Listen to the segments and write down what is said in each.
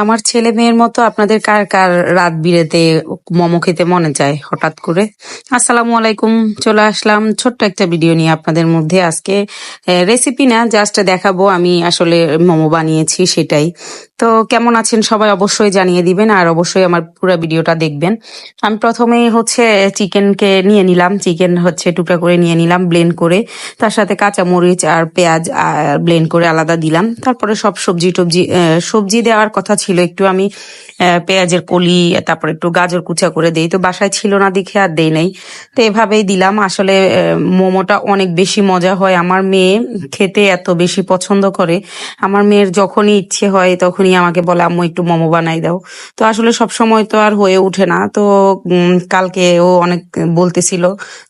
আমার ছেলে মেয়ের মতো আপনাদের কার কার রাত বিরেতে মোমো খেতে মনে চায় হঠাৎ করে? আসসালামু আলাইকুম, চলে আসলাম ছোট্ট একটা ভিডিও নিয়ে আপনাদের মধ্যে। আজকে রেসিপি না জাস্ট দেখাবো। আমি আসলে মোমো বানিয়েছি সেটাই। তো কেমন আছেন সবাই অবশ্যই জানিয়ে দিবেন আর অবশ্যই আমার পুরো ভিডিওটা দেখবেন। আমি প্রথমে হচ্ছে চিকেনকে নিয়ে নিলাম। চিকেন হচ্ছে টুকরা করে নিয়ে নিলাম ব্লেন্ড করে। তার সাথে কাঁচা মরিচ আর পেঁয়াজ আর ব্লেন্ড করে আলাদা দিলাম। তারপরে সব সবজি টবজি সবজি দেওয়ার কথা ছিল, একটু আমি পেঁয়াজের কলি, তারপর একটু গাজর কুচা করে দেই। তো বাসায় ছিল না দেখে আর দেই নাই। তো এভাবেই দিলাম। আসলে মোমোটা অনেক বেশি মজা হয়। আমার মেয়ে খেতে এত বেশি পছন্দ করে। আমার মেয়ের যখনই ইচ্ছে হয়, তখনই আমাকে বলে, আম্মু, একটু মোমো বানাই দাও। তো আসলে সব সময় তো আর হয়ে ওঠে না। তো কালকে ও অনেক বলতেছিল,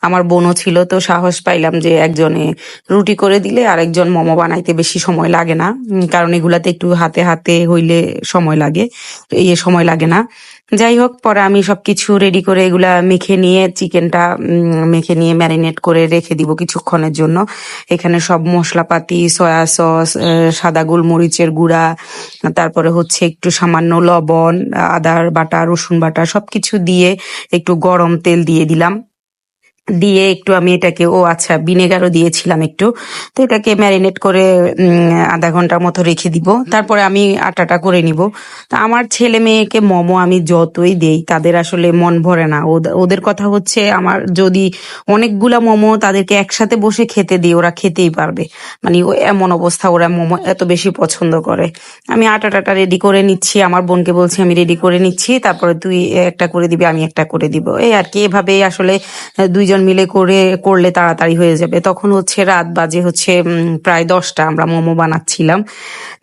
আমার বোনও ছিল, তো সাহস পাইলাম যে একজনে রুটি করে দিলে আর একজন মোমো বানাইতে বেশি সময় লাগে না। কারণ এগুলাতে একটু হাতে হাতে হইলে সময় লাগে ইয়ে সময় লাগে না। যাই হোক, পরে আমি সবকিছু রেডি করে এগুলা মেখে নিয়ে চিকেনটা মেখে নিয়ে ম্যারিনেট করে রেখে দিব কিছুক্ষণের জন্য। এখানে সব মশলাপাতি সয়া সস সাদা গোলমরিচের গুঁড়া, তারপরে হচ্ছে একটু সামান্য লবণ আদার বাটা, রসুন বাটা সবকিছু দিয়ে একটু গরম তেল দিয়ে দিলাম। দিয়ে একটু আমি এটাকে ও আচ্ছা ভিনেগারও দিয়েছিলাম একটু। তো এটাকে ম্যারিনেট করে আধা ঘণ্টার মতো রেখে দিব। তারপরে আমি আটাটা করে নিব। তা আমার ছেলে মেয়েকে মোমো আমি যতই দেই তাদের আসলে মন ভরে না। ওদ- ওদের কথা হচ্ছে আমার যদি অনেকগুলা মোমো তাদেরকে একসাথে বসে খেতে দিই ওরা খেতেই পারবে। মানে এমন অবস্থা ওরা মোমো এত বেশি পছন্দ করে। আমি আটাটাটা রেডি করে নিচ্ছি আমার বোনকে বলছি আমি রেডি করে নিচ্ছি তারপরে তুই একটা করে দিবি আমি একটা করে দিব। এই আর কি এভাবেই আসলে আহ, দুইজন মিলে করে, করলে তাড়াতাড়ি হয়ে যাবে। তখন হচ্ছে রাত বাজে হচ্ছে প্রায় দশটা আমরা মোমো বানাচ্ছিলাম।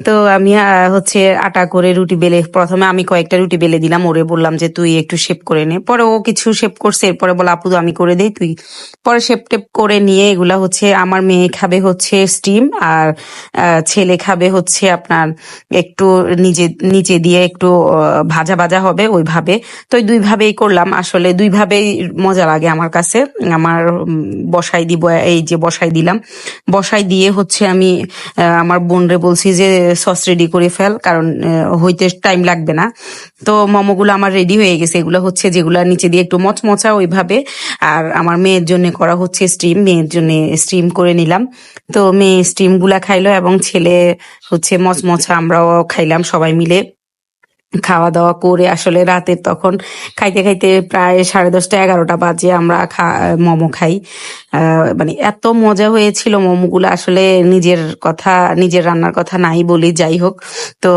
তো আমি হচ্ছে আটা করে রুটি বেলে, প্রথমে আমি কয়েকটা রুটি বেলে দিলাম। ওরে বললাম যে, তুই একটু শেপ করে নে। পরে ও কিছু শেপ করছে, এরপরে বলে, আপু, আমি করে দেই, তুই পরে শেপ টেপ করে নিয়ে এগুলা হচ্ছে আমার মেয়ে খাবে হচ্ছে স্টিম আর ছেলে খাবে হচ্ছে আপনার একটু নিজে নিচে দিয়ে একটু ভাজা ভাজা হবে ওইভাবে। তো ওই দুই করলাম। আসলে দুইভাবেই মজা লাগে আমার কাছে। আমার বসাই দিব, এই যে বসাই দিলাম। বসাই দিয়ে হচ্ছে আমি আমার বোনরে বলছি যে, সস রেডি করে ফেল, কারণ হইতে টাইম লাগবে না। তো মোমোগুলো আমার রেডি হয়ে গেছে। এগুলো হচ্ছে যেগুলো নিচে দিয়ে একটু মচমচা ওইভাবে। আর আমার মেয়ের জন্য করা হচ্ছে স্টিম মেয়ের জন্য স্টিম করে নিলাম। তো মেয়ে স্টিমগুলা খাইলো এবং ছেলে হচ্ছে মচমচা আমরাও খাইলাম সবাই মিলে। খাওয়া দাওয়া করে আসলে রাতে তখন খাইতে খাইতে প্রায় সাড়ে দশটা, এগারোটা বাজে আমরা খা, মোমো খাই। মানে এত মজা হয়েছিল মোমোগুলো আসলে নিজের কথা, নিজের রান্নার কথা নাই বলি যাই হোক। তো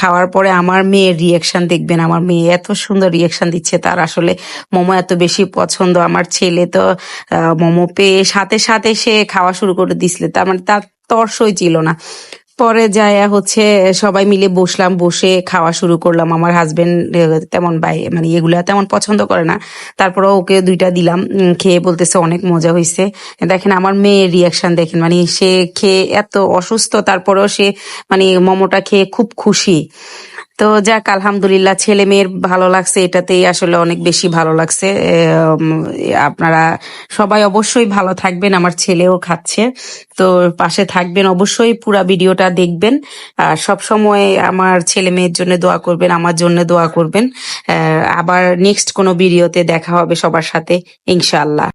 খাওয়ার পরে আমার মেয়ের রিয়াকশন দেখবেন, আমার মেয়ে এত সুন্দর রিয়াকশন দিচ্ছে, তার আসলে মোমো এত বেশি পছন্দ। আমার ছেলে তো মোমো পেয়ে সাথে সাথে সে খাওয়া শুরু করে দিছিল তার মানে তার তর্সই ছিল না। পরে যায়, হচ্ছে সবাই মিলে বসলাম, বসে খাওয়া শুরু করলাম। আমার হাজবেন্ড তেমন বাই মানে এগুলো তেমন পছন্দ করে না। তারপরে ওকে দুইটা দিলাম। খেয়ে বলতেছে অনেক মজা হয়েছে দেখেন আমার মেয়ের রিয়াকশন দেখেন মানে সে খেয়ে এত অসুস্থ, তারপরেও সে মানে মোমোটা খেয়ে খুব খুশি। তো যাক, আলহামদুলিল্লাহ ছেলে মেয়ের ভালো লাগছে, এটাতেই আসলে অনেক বেশি ভালো লাগছে। আপনারা সবাই অবশ্যই ভালো থাকবেন, আমার ছেলেও খাচ্ছে। তো পাশে থাকবেন, অবশ্যই পুরা ভিডিওটা দেখবেন। আর সব সময় আমার ছেলে মেয়ের জন্য দোয়া করবেন, আমার জন্য দোয়া করবেন। আবার নেক্সট কোনো ভিডিওতে দেখা হবে সবার সাথে, ইনশাআল্লাহ।